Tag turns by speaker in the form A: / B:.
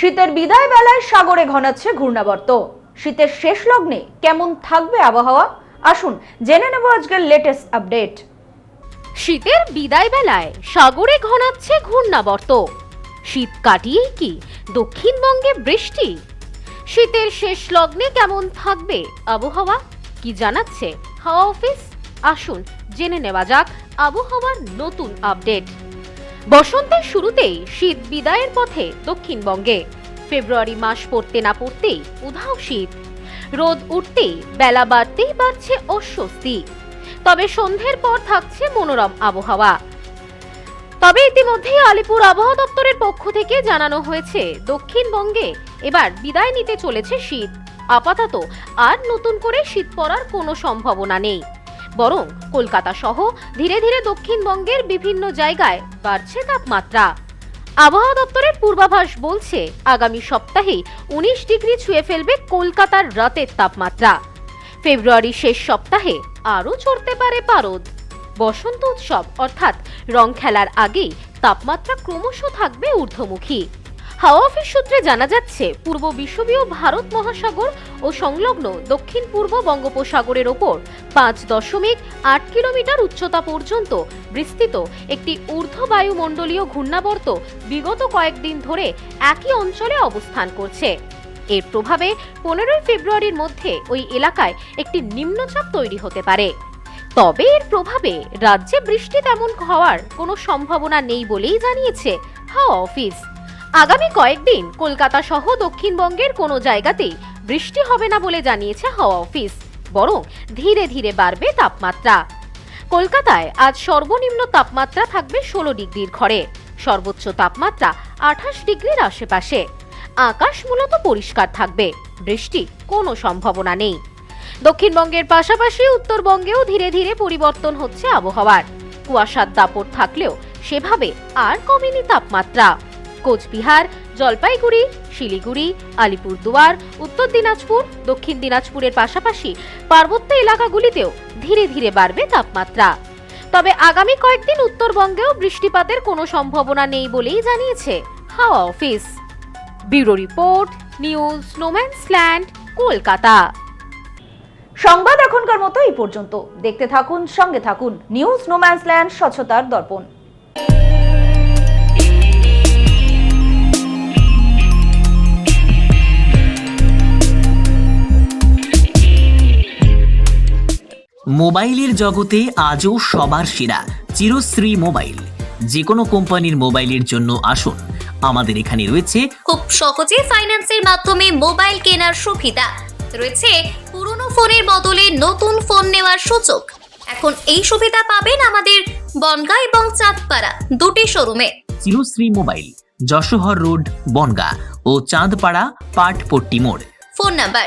A: শীতের বিদায় বেলায় সাগরে ঘনাচ্ছে ঘূর্ণাবর্ত। শীতের শেষ লগ্নে কেমন থাকবে আবহাওয়া? আসুন জেনে নেব আজকের লেটেস্ট আপডেট
B: শীতের বিদায় বেলায় সাগরে ঘনাচ্ছে ঘূর্ণাবর্ত। শীত কাটিয়েই কি দক্ষিণবঙ্গে বৃষ্টি? শীতের শেষ লগ্নে কেমন থাকবে আবহাওয়া? কি জানাচ্ছে হাওয়া অফিস? আসুন জেনে নেওয়া যাক আবহাওয়ার নতুন আপডেট বসন্তের শুরুতেই শীত বিদায়ের পথে দক্ষিণবঙ্গে। ফেব্রুয়ারি মাস পড়তে না পড়তেই উধাও শীত। রোদ উঠতেই বেলা বাড়তেই বাড়ছে অস্বস্তি। তবে সন্ধ্যের পর থাকছে মনোরম আবহাওয়া। তবে ইতিমধ্যেই আলিপুর আবহাওয়া দপ্তরের পক্ষ থেকে জানানো হয়েছে, দক্ষিণবঙ্গে এবার বিদায় নিতে চলেছে শীত। আপাতত আর নতুন করে শীত পড়ার কোনো সম্ভাবনা নেই। বরং কলকাতা সহ ধীরে ধীরে দক্ষিণবঙ্গের বিভিন্ন জায়গায় বাড়ছে তাপমাত্রা। আবহাওয়া দপ্তরের পূর্বাভাস বলছে, আগামী সপ্তাহে উনিশ ডিগ্রি ছুঁয়ে ফেলবে কলকাতার রাতের তাপমাত্রা। ফেব্রুয়ারির শেষ সপ্তাহে আরও চড়তে পারে পারদ। বসন্ত উৎসব, অর্থাৎ রং খেলার আগেই তাপমাত্রা ক্রমশ থাকবে ঊর্ধ্বমুখী। হাওয়া অফিস সূত্রে জানা যাচ্ছে, পূর্ব বিষুবীয় ভারত মহাসাগর ও সংলগ্ন দক্ষিণ পূর্ব বঙ্গোপসাগরের ওপর পাঁচ দশমিক আট কিলোমিটার উচ্চতা পর্যন্ত বিস্তৃত একটি ঊর্ধ্ব বায়ুমণ্ডলীয় ঘূর্ণাবর্ত বিগত কয়েকদিন ধরে একই অঞ্চলে অবস্থান করছে। এর প্রভাবে পনেরোই ফেব্রুয়ারির মধ্যে ওই এলাকায় একটি নিম্নচাপ তৈরি হতে পারে। তবে এর প্রভাবে রাজ্যে বৃষ্টি তেমন হওয়ার কোনো সম্ভাবনা নেই বলেই জানিয়েছে হাওয়া অফিস। আগামী কয়েকদিন কলকাতা সহ দক্ষিণবঙ্গের কোনো জায়গাতেই বৃষ্টি হবে না বলে জানিয়েছে হাওয়া অফিস, বরং ধীরে ধীরে বাড়বে তাপমাত্রা। কলকাতায় আজ সর্বনিম্ন তাপমাত্রা থাকবে ষোলো ডিগ্রির ঘরে, সর্বোচ্চ তাপমাত্রা আঠাশ ডিগ্রির আশেপাশে। আকাশ মূলত পরিষ্কার থাকবে, বৃষ্টি কোনো সম্ভাবনা নেই। দক্ষিণবঙ্গের পাশাপাশি উত্তরবঙ্গেও ধীরে ধীরে পরিবর্তন হচ্ছে আবহাওয়ার। কুয়াশার দাপট থাকলেও সেভাবে আর কমেনি তাপমাত্রা। কোচবিহার, জলপাইগুড়ি, শিলিগুড়ি, আলিপুরদুয়ার, উত্তর দিনাজপুর, দক্ষিণ দিনাজপুরের পাশাপাশি পার্বত্য এলাকাগুলিতেও ধীরে ধীরে বাড়বে তাপমাত্রা। তবে আগামী কয়েকদিন উত্তরবঙ্গেও বৃষ্টিপাতের কোনো সম্ভাবনা নেই বলেই জানিয়েছে হাওয়া office. Bureau report, news, no man's land, Kolkata.
A: সংবাদ এখনকার মতো এই পর্যন্ত। দেখতে থাকুন, সঙ্গে থাকুন নিউজ, নোম্যান্স ল্যান্ড, স্বচ্ছতার দর্পণ।
C: মোবাইলের জগতে আজও সবার সেরা চিরশ্রী মোবাইল। যে কোনো কোম্পানির মোবাইলের জন্য আসুন। আমাদের এখানে রয়েছে
D: খুব সহজে ফাইন্যান্সের মাধ্যমে মোবাইল কেনার সুবিধা। রয়েছে পুরনো ফোনের বদলে নতুন ফোন নেওয়ার সুযোগ। এখন এই সুবিধা পাবেন আমাদের বনগা এবং চাঁদপাড়া দুটি শোরুমে।
C: চিরশ্রী মোবাইল যশোহর রোড বনগা ও চাঁদপাড়া পাটপট্টি মোড়।
D: Phone number